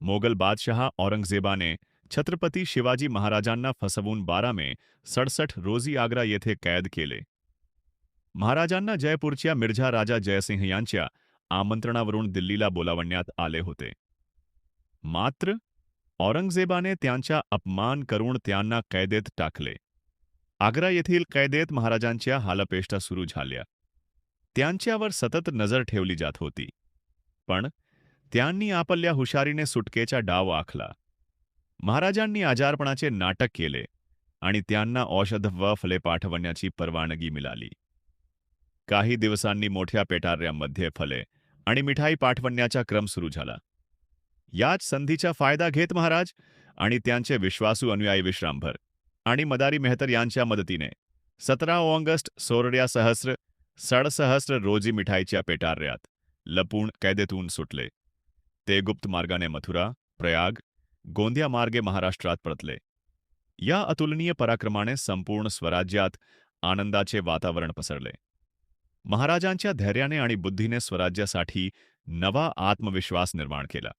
मोगल बादशहा औरंगजेबाने छत्रपति शिवाजी महाराजांना फसवून बारा मे सडसठ रोजी आग्रा येथे कैद केले. महाराजांना जयपूरच्या मिर्झा राजा जयसिंह यांच्या आमंत्रणावरून दिल्लीला बोलावण्यात आले होते. मात्र, औरंगजेबाने त्यांचा अपमान करून त्यांना कैदेत टाकले. आग्रा येथील कैदेत महाराजांच्या हालपेष्टा सुरू झाल्या. त्यांच्यावर सतत नज़र ठेवली जात होती. पण त्यांनी आपल्या हुशारीने सुटकेचा डाव आखला. महाराजांनी आजारपणाचे नाटक केले आणि त्यांना औषध व फले पाठवण्याची परवानगी मिळाली. काही दिवसांनी मोठ्या पेटाऱ्यांमध्ये फले आणि मिठाई पाठवण्याचा क्रम सुरू झाला. याच संधीचा फायदा घेत महाराज आणि त्यांचे विश्वासू अनुयायी विश्रामभर आणि मदारी मेहतर यांच्या मदतीने सतरा ऑगस्ट सोरड्या सहस्र सडसहस्र रोजी मिठाईच्या पेटाऱ्यात लपून कैदेतून सुटले. ते गुप्त मार्गाने मथुरा प्रयाग गोंदिया मार्गे महाराष्ट्रात परतले. या अतुलनीय पराक्रमाने संपूर्ण स्वराज्यात आनंदाचे वातावरण पसरले. महाराजांच्या धैर्याने आणि बुद्धीने स्वराज्यासाठी नवा आत्मविश्वास निर्माण केला.